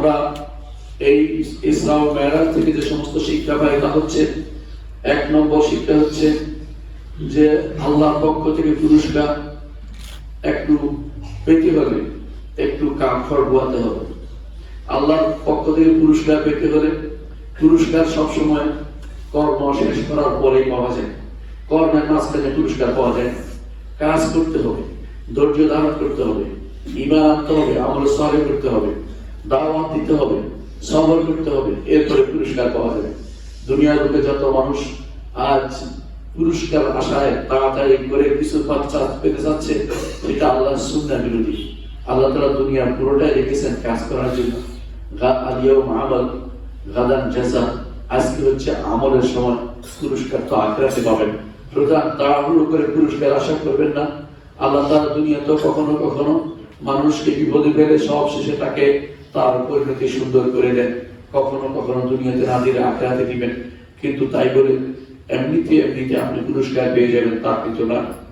আমরা এই ইসলাম মেরাজ থেকে যে সমস্ত শিক্ষা পাই তা হচ্ছে, এক নম্বর শিক্ষা হচ্ছে যে আল্লাহর পক্ষ থেকে পুরস্কার একটু পেতে হলে একটু কাম খরবাতে হবে। আল্লাহর পক্ষ থেকে পুরস্কার পেতে হলে পুরস্কার সবসময় কর্ম শেষ করার পরেই পাওয়া যায়। কর্মের মাঝখানে পুরস্কার পাওয়া যায় কাজ করতে হবে, ধৈর্য ধারণ করতে হবে ইমান আনতে হবে, আমল সরে করতে হবে। দাওয়াত দিতে হবে সবর করতে হবে, এরপরে পুরস্কার পাওয়া যাবে। দুনিয়ার লোকে যত মানুষ আজ পুরস্কার আশায় তাড়াতাড়ি করে কিছু বাচ্চা পেতে যাচ্ছে এটা আল্লাহ সুন্না বিরোধী। আল্লাহ তালা দুনিয়ার পুরোটাই রেখেছেন কাজ করার জন্য। গা আলিয়াও আমল, গাদান জাজা, আজকে হচ্ছে আমলের সময়, পুরস্কার তো আখড়াতে পাবেন। সুতরাং তাড়াহুড়ো করে পুরস্কার আশা করবেন না। আল্লাহ তালা দুনিয়া তো কখনো কখনো মানুষকে বিপদে ফেলে সব শেষে তাকে তার পরিণতি সুন্দর করে দেন। কখনো কখনো দুনিয়াতে না হাতে আখড়াতে দিবেন। কিন্তু তাই বলে, এমনিতে এমনিতে আপনি পুরস্কার পেয়ে যাবেন তা কিন্তু না।